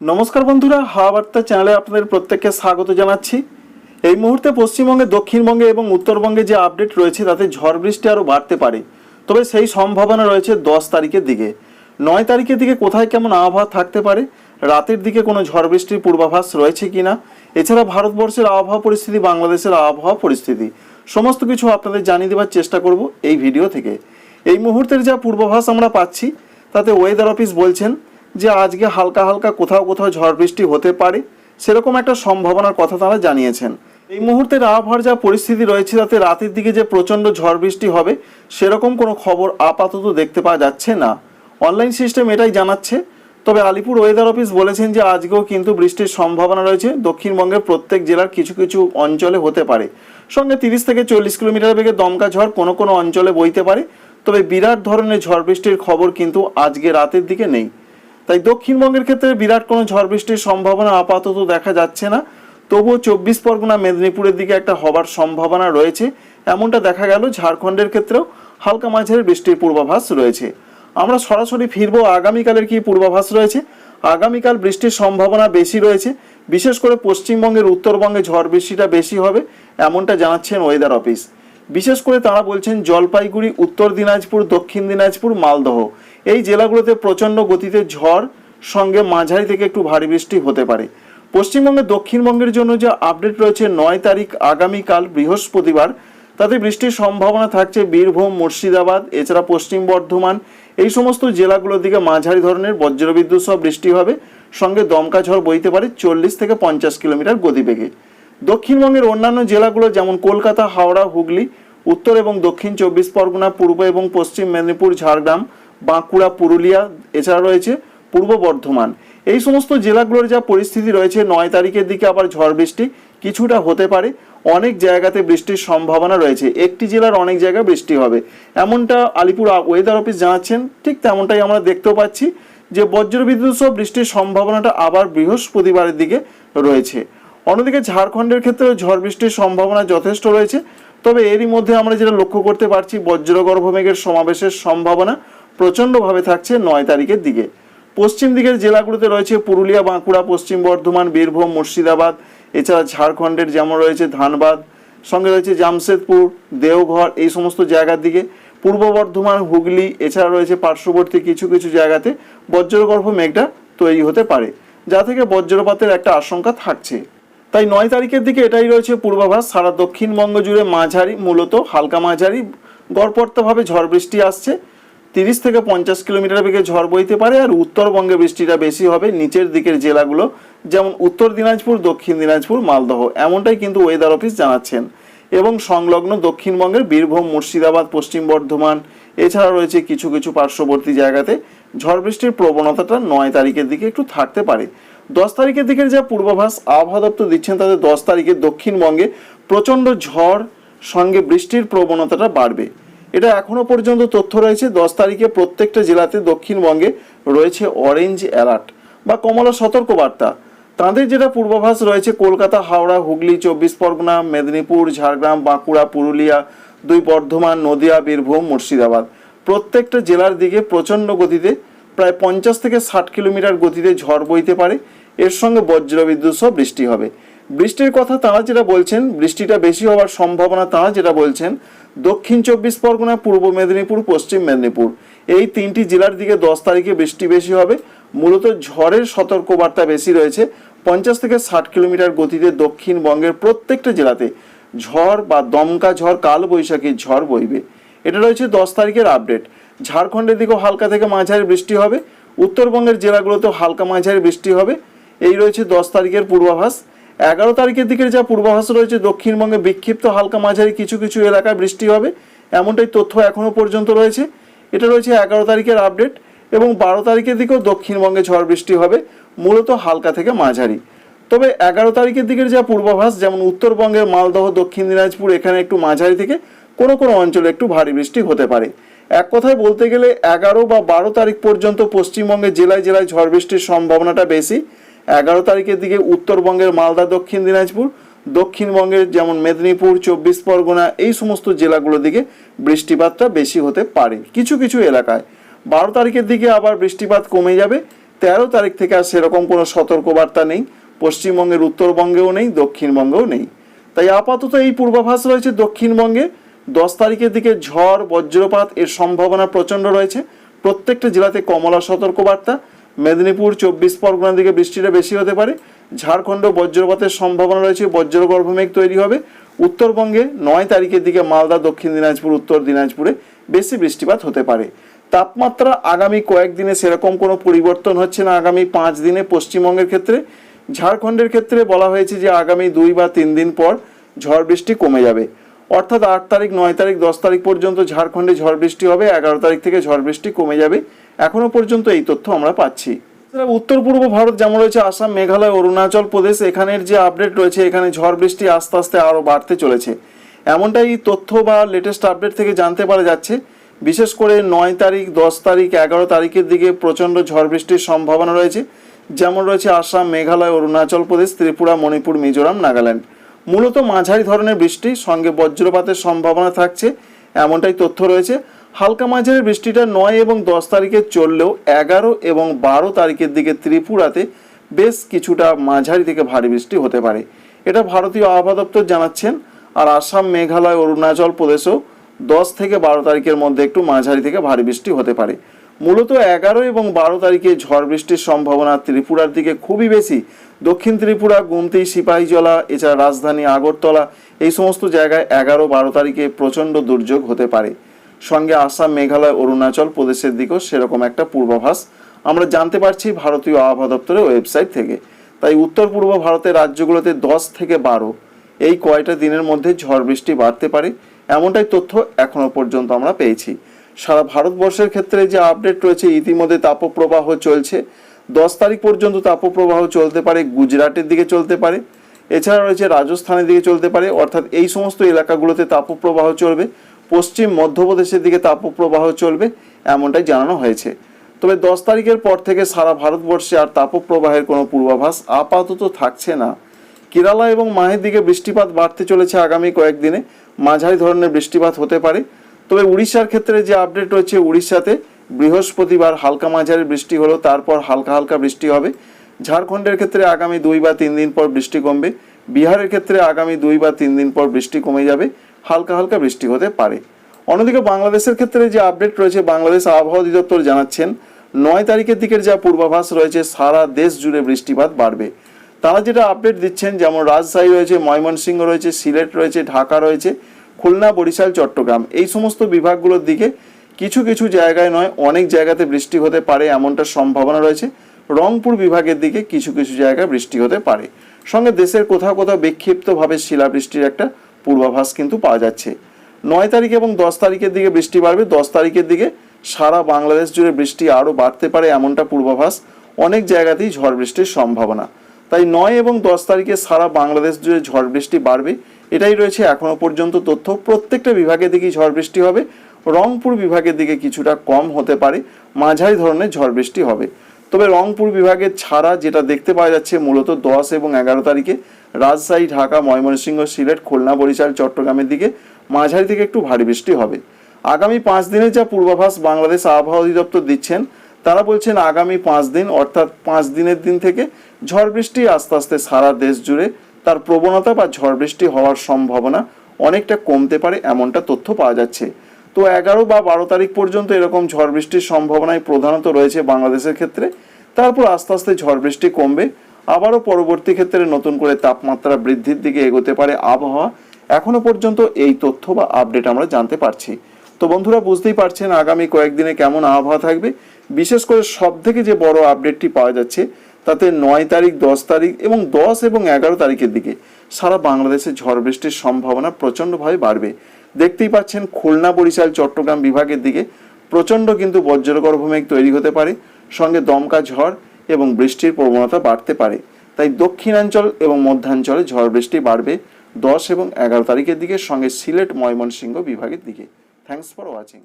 নমস্কার বন্ধুরা হাওয়া বার্তা চ্যানেলে আপনাদের প্রত্যেককে স্বাগত জানাচ্ছি। এই মুহূর্তে পশ্চিমবঙ্গে, দক্ষিণবঙ্গে এবং উত্তরবঙ্গে যে আপডেট রয়েছে, তাতে ঝড় বৃষ্টি আরও বাড়তে পারে। তবে সেই সম্ভাবনা রয়েছে দশ তারিখের দিকে। নয় তারিখের দিকে কোথায় কেমন আবহাওয়া থাকতে পারে? রাতের দিকে কোনো ঝড় বৃষ্টির পূর্বাভাস রয়েছে কিনা? এছাড়া ভারতবর্ষের আবহাওয়া পরিস্থিতি, বাংলাদেশের আবহাওয়া পরিস্থিতি, সমস্ত কিছু আপনাদের জানিয়ে দেওয়ার চেষ্টা করব এই ভিডিও থেকে। এই মুহূর্তের যা পূর্বাভাস আমরা পাচ্ছি, তাতে ওয়েদার অফিস বলছেন যে আজকে হালকা হালকা কোথাও কোথাও ঝড় বৃষ্টি হতে পারে, সেরকম একটা সম্ভাবনার কথা তারা জানিয়েছেন। এই মুহূর্তের আবহাওয়ার যা পরিস্থিতি রয়েছে, তাতে রাতের দিকে যে প্রচণ্ড ঝড় বৃষ্টি হবে, সেরকম কোনো খবর আপাতত দেখতে পাওয়া যাচ্ছে না। অনলাইন সিস্টেম এটাই জানাচ্ছে। তবে আলিপুর ওয়েদার অফিস বলেছেন যে, আজকেও কিন্তু বৃষ্টির সম্ভাবনা রয়েছে। দক্ষিণবঙ্গের প্রত্যেক জেলার কিছু কিছু অঞ্চলে হতে পারে। সঙ্গে তিরিশ থেকে চল্লিশ কিলোমিটার বেগে দমকা ঝড় কোনো কোনো অঞ্চলে বইতে পারে। তবে বিরাট ধরনের ঝড় বৃষ্টির খবর কিন্তু আজকে রাতের দিকে নেই। তাই দক্ষিণবঙ্গের ক্ষেত্রে বিরাট কোনো ঝড় বৃষ্টির সম্ভাবনা আপাতত দেখা যাচ্ছে না। তবুও চব্বিশ পরগনা, মেদিনীপুরের দিকে একটা হবার সম্ভাবনা রয়েছে। এমনটা দেখা গেল ঝাড়খণ্ডের ক্ষেত্রেও। হালকা মাঝের বৃষ্টির পূর্বাভাস রয়েছে। আমরা সরাসরি ফিরবো আগামীকালের কি পূর্বাভাস রয়েছে? আগামীকাল বৃষ্টির সম্ভাবনা বেশি রয়েছে। বিশেষ করে পশ্চিমবঙ্গের উত্তরবঙ্গে ঝড় বৃষ্টিটা বেশি হবে, এমনটা জানাচ্ছেন ওয়েদার অফিস বিশেষ করে তারা বলছেন জলপাইগুড়ি, উত্তর দিনাজপুর, দক্ষিণ দিনাজপুর, মালদহ। এই জেলাগুলোতে প্রচণ্ড গতিতে ঝড়, সঙ্গে মাঝারি থেকে একটু ভারী বৃষ্টি হতে পারে। পশ্চিমবঙ্গের দক্ষিণবঙ্গের জন্য যে আপডেট রয়েছে, নয় তারিখ আগামীকাল বৃহস্পতিবার, তাতে বৃষ্টির সম্ভাবনা থাকছে বীরভূম, মুর্শিদাবাদ, এছাড়া পশ্চিম বর্ধমান। এই সমস্ত জেলাগুলোর দিকে মাঝারি ধরনের বজ্রবিদ্যুৎ সহ বৃষ্টি হবে। সঙ্গে দমকা ঝড় বইতে পারে চল্লিশ থেকে পঞ্চাশ কিলোমিটার গতিবেগে। দক্ষিণবঙ্গের অন্যান্য জেলাগুলো যেমন কলকাতা, হাওড়া, হুগলি, উত্তর এবং দক্ষিণ চব্বিশ পরগনা, পূর্ব এবং পশ্চিম মেদিনীপুর, ঝাড়গ্রাম বাঁকুড়া, পুরুলিয়া, এছাড়া রয়েছে পূর্ব বর্ধমান। এই সমস্ত জেলাগুলোর যা পরিস্থিতি রয়েছে, নয় তারিখের দিকে আবার ঝড় বৃষ্টি কিছুটা হতে পারে। অনেক জায়গাতে বৃষ্টির সম্ভাবনা রয়েছে। একটি জেলার অনেক জায়গায় বৃষ্টি হবে। এমনটা আলিপুর ওয়েদার অফিস জানাচ্ছেন। ঠিক তেমনটাই আমরা দেখতেও পাচ্ছি যে বজ্রবিদ্যুৎ সহ বৃষ্টির সম্ভাবনাটা আবার বৃহস্পতিবারের দিকে রয়েছে। অন্যদিকে ঝাড়খণ্ডের ক্ষেত্রেও ঝড় বৃষ্টির সম্ভাবনা যথেষ্ট রয়েছে। তবে এরই মধ্যে আমরা যেটা লক্ষ্য করতে পারছি বজ্রগর্ভ মেঘের সমাবেশের সম্ভাবনা প্রচণ্ডভাবে থাকছে নয় তারিখের দিকে। পশ্চিম দিকের জেলাগুলোতে রয়েছে পুরুলিয়া, বাঁকুড়া, পশ্চিম বর্ধমান, বীরভূম, মুর্শিদাবাদ, এছাড়া ঝাড়খণ্ডের যেমন রয়েছে ধানবাদ, সঙ্গে রয়েছে জামশেদপুর, দেওঘর, এই সমস্ত জায়গার দিকে। পূর্ব বর্ধমান, হুগলি, এছাড়া রয়েছে পার্শ্ববর্তী কিছু কিছু জায়গাতে বজ্রগর্ভ মেঘটা তৈরি হতে পারে, যা থেকে বজ্রপাতের একটা আশঙ্কা থাকছে। তাই নয় তারিখের দিকে এটাই রয়েছে পূর্বাভাস। সারা দক্ষিণবঙ্গ জুড়ে মাঝারি, মূলত হালকা মাঝারি, গড়পড়তাভাবে ঝড় বৃষ্টি আসছে। তিরিশ থেকে পঞ্চাশ কিলোমিটার বেগে ঝড় বইতে পারে আর উত্তরবঙ্গে বৃষ্টিটা বেশি হবে নিচের দিকের জেলাগুলো, যেমন উত্তর দিনাজপুর, দক্ষিণ দিনাজপুর, মালদহ। এমনটাই কিন্তু ওয়েদার অফিস জানাচ্ছেন। এবং সংলগ্ন দক্ষিণবঙ্গের বীরভূম, মুর্শিদাবাদ, পশ্চিম বর্ধমান, এছাড়া রয়েছে কিছু কিছু পার্শ্ববর্তী জায়গাতে ঝড় বৃষ্টির প্রবণতাটা নয় তারিখের দিকে একটু থাকতে পারে। দশ তারিখের দিকের যা পূর্বাভাস, আবহাওয়া দপ্তর দিচ্ছেন তাতে দশ তারিখে দক্ষিণবঙ্গে প্রচণ্ড ঝড়, সঙ্গে বৃষ্টির প্রবণতাটা বাড়বে। এটা এখনও পর্যন্ত তথ্য রয়েছে। দশ তারিখে প্রত্যেকটা জেলাতে দক্ষিণবঙ্গে রয়েছে অরেঞ্জ অ্যালার্ট বা কমলা সতর্কবার্তা। তাদের যেটা পূর্বাভাস রয়েছে, কলকাতা, হাওড়া, হুগলি, চব্বিশ পরগনা, মেদিনীপুর, ঝাড়গ্রাম, বাঁকুড়া, পুরুলিয়া, দুই বর্ধমান, নদিয়া, বীরভূম, মুর্শিদাবাদ। প্রত্যেকটা জেলার দিকে প্রচণ্ড গতিতে প্রায় পঞ্চাশ থেকে ষাট কিলোমিটার গতিতে ঝড় বইতে পারে। এর সঙ্গে বজ্রবিদ্যুৎ সহ বৃষ্টি হবে। বৃষ্টির কথা তারা যেটা বলছেন, বৃষ্টিটা বেশি হওয়ার সম্ভাবনা তারা যেটা বলছেন, দক্ষিণ চব্বিশ পরগনা, পূর্ব মেদিনীপুর, পশ্চিম মেদিনীপুর। এই তিনটি জেলার দিকে দশ তারিখে বৃষ্টি বেশি হবে। মূলত ঝড়ের সতর্কবার্তা বেশি রয়েছে। পঞ্চাশ থেকে ষাট কিলোমিটার গতিতে দক্ষিণবঙ্গের প্রত্যেকটা জেলাতে ঝড় বা দমকা ঝড় কাল বৈশাখী ঝড় বইবে। এটা রয়েছে দশ তারিখের আপডেট। ঝাড়খণ্ডের দিকেও হালকা থেকে মাঝারি বৃষ্টি হবে। উত্তরবঙ্গের জেলাগুলোতেও হালকা মাঝারি বৃষ্টি হবে। এই রয়েছে দশ তারিখের পূর্বাভাস। এগারো তারিখের দিকের যা পূর্বাভাস রয়েছে, দক্ষিণবঙ্গে বিক্ষিপ্ত হালকা মাঝারি কিছু কিছু এলাকায় বৃষ্টি হবে। এমনটাই তথ্য এখনও পর্যন্ত রয়েছে। এটা রয়েছে এগারো তারিখের আপডেট এবং বারো তারিখের দিকেও দক্ষিণবঙ্গে ঝড় বৃষ্টি হবে, মূলত হালকা থেকে মাঝারি। তবে এগারো তারিখের দিকের যা পূর্বাভাস, যেমন উত্তরবঙ্গের মালদহ, দক্ষিণ দিনাজপুর, এখানে একটু মাঝারি থেকে কোনো কোনো অঞ্চলে একটু ভারী বৃষ্টি হতে পারে। এক কথায় বলতে গেলে এগারো বা বারো তারিখ পর্যন্ত পশ্চিমবঙ্গের জেলায় জেলায় ঝড় বৃষ্টির সম্ভাবনাটা বেশি। এগারো তারিখের দিকে উত্তরবঙ্গের মালদা, দক্ষিণ দিনাজপুর, দক্ষিণবঙ্গের যেমন মেদিনীপুর, চব্বিশ পরগনা, এই সমস্ত জেলাগুলোর দিকে বৃষ্টিপাতটা বেশি হতে পারে কিছু কিছু এলাকায়। বারো তারিখের দিকে আবার বৃষ্টিপাত কমে যাবে। তেরো তারিখ থেকে আর সেরকম কোনো সতর্কবার্তা নেই। পশ্চিমবঙ্গের উত্তরবঙ্গেও নেই, দক্ষিণবঙ্গেও নেই। তাই আপাতত এই পূর্বাভাস রয়েছে দক্ষিণবঙ্গে। দশ তারিখের দিকে ঝড়, বজ্রপাত এর সম্ভাবনা প্রচণ্ড রয়েছে। প্রত্যেকটা জেলাতে কমলা সতর্কবার্তা। মেদিনীপুর চব্বিশ পরগনার দিকে বৃষ্টিটা বেশি হতে পারে। ঝাড়খণ্ড, বজ্রপাতের সম্ভাবনা রয়েছে, বজ্রগর্ভ মেঘ তৈরি হবে। উত্তরবঙ্গে নয় তারিখের দিকে মালদা, দক্ষিণ দিনাজপুর, উত্তর দিনাজপুরে বেশি বৃষ্টিপাত হতে পারে। তাপমাত্রা আগামী কয়েকদিনে সেরকম কোনো পরিবর্তন হচ্ছে না, আগামী পাঁচ দিনে পশ্চিমবঙ্গের ক্ষেত্রে। ঝাড়খণ্ডের ক্ষেত্রে বলা হয়েছে যে আগামী দুই বা তিন দিন পর ঝড় বৃষ্টি কমে যাবে। অর্থাৎ আট তারিখ, নয় তারিখ, দশ তারিখ পর্যন্ত ঝাড়খণ্ডে ঝড় বৃষ্টি হবে, এগারো তারিখ থেকে ঝড় বৃষ্টি কমে যাবে। এখনও পর্যন্ত এই তথ্য আমরা পাচ্ছি। উত্তর পূর্ব ভারত, যেমন রয়েছে আসাম, মেঘালয়, অরুণাচল প্রদেশ, এখানের যে আপডেট রয়েছে, এখানে ঝড় বৃষ্টি আস্তে আস্তে আরও বাড়তে চলেছে। এমনটাই তথ্য বা লেটেস্ট আপডেট থেকে জানতে পারা যাচ্ছে। বিশেষ করে নয় তারিখ, দশ তারিখ, এগারো তারিখের দিকে প্রচণ্ড ঝড় বৃষ্টির সম্ভাবনা রয়েছে। যেমন রয়েছে আসাম, মেঘালয়, অরুণাচল প্রদেশ, ত্রিপুরা, মণিপুর, মিজোরাম, নাগাল্যান্ড। মূলত মাঝারি ধরনের বৃষ্টি, সঙ্গে বজ্রপাতের সম্ভাবনা থাকছে, এমনটাই তথ্য রয়েছে। হালকা মাঝারি বৃষ্টিটা নয় এবং দশ তারিখে চললেও এগারো এবং বারো তারিখের দিকে ত্রিপুরাতে বেশ কিছুটা মাঝারি থেকে ভারী বৃষ্টি হতে পারে। এটা ভারতীয় আবহাওয়া দপ্তর জানাচ্ছেন। আর আসাম, মেঘালয়, অরুণাচল প্রদেশেও দশ থেকে বারো তারিখের মধ্যে একটু মাঝারি থেকে ভারী বৃষ্টি হতে পারে। মূলত এগারো এবং বারো তারিখে ঝড় বৃষ্টির সম্ভাবনা ত্রিপুরার দিকে খুবই বেশি। দক্ষিণ ত্রিপুরা, গুমতি, সিপাহীজলা, এছাড়া রাজধানী আগরতলা, এই সমস্ত জায়গায় এগারো বারো তারিখে প্রচণ্ড দুর্যোগ হতে পারে। সঙ্গে আসাম, মেঘালয়, অরুণাচল প্রদেশের দিকেও সেরকম একটা পূর্বাভাস আমরা জানতে পারছি ভারতীয় আবহাওয়া দপ্তরের ওয়েবসাইট থেকে। তাই উত্তর পূর্ব ভারতের রাজ্যগুলোতে দশ থেকে বারো, এই কয়টা দিনের মধ্যে ঝড় বৃষ্টি বাড়তে পারে, এমনটাই তথ্য এখনও পর্যন্ত আমরা পেয়েছি। সারা ভারতবর্ষের ক্ষেত্রে যে আপডেট রয়েছে, ইতিমধ্যে তাপপ্রবাহ চলছে। দশ তারিখ পর্যন্ত তাপপ্রবাহ চলতে পারে, গুজরাটের দিকে চলতে পারে, এছাড়া রয়েছে রাজস্থানের দিকে চলতে পারে, অর্থাৎ এই সমস্ত এলাকাগুলোতে তাপপ্রবাহ চলবে। পশ্চিম মধ্যপ্রদেশের দিকে তাপপ্রবাহ চলবে, এমনটাই জানানো হয়েছে। তবে দশ তারিখের পর থেকে সারা ভারতবর্ষে আর তাপপ্রবাহের কোনো পূর্বাভাস আপাতত থাকছে না। কেরালা এবং মাহের দিকে বৃষ্টিপাত বাড়তে চলেছে আগামী কয়েকদিনে। মাঝারি ধরনের বৃষ্টিপাত হতে পারে। তবে উড়িষ্যার ক্ষেত্রে যে আপডেট রয়েছে উড়িষ্যাতে, বৃহস্পতিবার হালকা মাঝারি বৃষ্টি হলো, তারপর হালকা হালকা বৃষ্টি হবে। ঝাড়খণ্ডের ক্ষেত্রে আগামী দুই বা তিন দিন পর বৃষ্টি কমবে। বিহারের ক্ষেত্রে আগামী দুই বা তিন দিন পর বৃষ্টি কমে যাবে। হালকা হালকা বৃষ্টি হতে পারে। অন্যদিকে বাংলাদেশের ক্ষেত্রে যে আপডেট রয়েছে, বাংলাদেশ আবহাওয়া অধিদপ্তর জানাচ্ছেন, নয় তারিখের দিকের যা পূর্বাভাস রয়েছে, সারা দেশ জুড়ে বৃষ্টিপাত বাড়বে। তারা যেটা আপডেট দিচ্ছেন, যেমন রাজশাহী রয়েছে, ময়মনসিংহ রয়েছে, সিলেট রয়েছে, ঢাকা রয়েছে, খুলনা, বরিশাল, চট্টগ্রাম। এই সমস্ত বিভাগগুলোর দিকে কিছু কিছু জায়গায় নয়, অনেক জায়গাতে বৃষ্টি হতে পারে এমনটা সম্ভাবনা রয়েছে। রংপুর বিভাগের দিকে কিছু কিছু জায়গায় বৃষ্টি হতে পারে। সঙ্গে দেশের কোথাও কোথাও বিক্ষিপ্তভাবে শিলাবৃষ্টির একটা পূর্বাভাস কিন্তু পাওয়া যাচ্ছে। নয় তারিখ এবং দশ তারিখের দিকে বৃষ্টি বাড়বে। দশ তারিখের দিকে সারা বাংলাদেশ জুড়ে বৃষ্টি আরও বাড়তে পারে এমনটা পূর্বাভাস অনেক জায়গাতেই ঝড় বৃষ্টির সম্ভাবনা। তাই নয় এবং দশ তারিখে সারা বাংলাদেশ জুড়ে ঝড় বৃষ্টি বাড়বে, এটাই রয়েছে এখনও পর্যন্ত তথ্য। প্রত্যেকটা বিভাগের দিকেই ঝড় বৃষ্টি হবে। রংপুর বিভাগের দিকে কিছুটা কম হতে পারে, মাঝারি ধরনের ঝড় বৃষ্টি হবে। তবে রংপুর বিভাগের ছাড়া যেটা দেখতে পাওয়া যাচ্ছে, মূলত দশ এবং এগারো তারিখে রাজশাহী, ঢাকা, ময়মনসিংহ, সিলেট, খুলনা, বরিশাল, চট্টগ্রামের দিকে মাঝারি থেকে একটু ভারী বৃষ্টি হবে। আগামী পাঁচ দিনের যা পূর্বাভাস বাংলাদেশ আবহাওয়া অধিদপ্তর দিচ্ছেন, তারা বলছেন আগামী পাঁচ দিন, অর্থাৎ পাঁচ দিনের দিন থেকে ঝড় বৃষ্টি আস্তে আস্তে সারা দেশ জুড়ে তার প্রবণতা বা ঝড় বৃষ্টি হওয়ার সম্ভাবনা অনেকটা কমতে পারে এমনটা তথ্য পাওয়া যাচ্ছে। তো এগারো বা বারো তারিখ পর্যন্ত এরকম ঝড় বৃষ্টির সম্ভাবনাই প্রধানত রয়েছে বাংলাদেশের ক্ষেত্রে। তারপর আস্তে আস্তে ঝড় বৃষ্টি কমবে। আবারও পরবর্তী ক্ষেত্রে নতুন করে তাপমাত্রা বৃদ্ধির দিকে এগোতে পারে আবহাওয়া। এখনও পর্যন্ত এই তথ্য বা আপডেট আমরা জানতে পারছি। তো বন্ধুরা, বুঝতেই পারছেন আগামী কয়েকদিনে কেমন আবহাওয়া থাকবে। বিশেষ করে সব থেকে যে বড় আপডেটটি পাওয়া যাচ্ছে, তাতে নয় তারিখ, দশ তারিখ এবং দশ এবং এগারো তারিখের দিকে সারা বাংলাদেশে ঝড় বৃষ্টির সম্ভাবনা প্রচণ্ডভাবে বাড়বে। দেখতেই পাচ্ছেন খুলনা, বরিশাল, চট্টগ্রাম বিভাগের দিকে প্রচণ্ড কিন্তু বজ্রগর্ভ মেঘ তৈরি হতে পারে। সঙ্গে দমকা ঝড় এবং বৃষ্টির প্রবণতা বাড়তে পারে। তাই দক্ষিণাঞ্চল এবং মধ্যাঞ্চলে ঝড় বৃষ্টি বাড়বে দশ এবং এগারো তারিখের দিকে সঙ্গে সিলেট, ময়মনসিংহ বিভাগের দিকে। Thanks for watching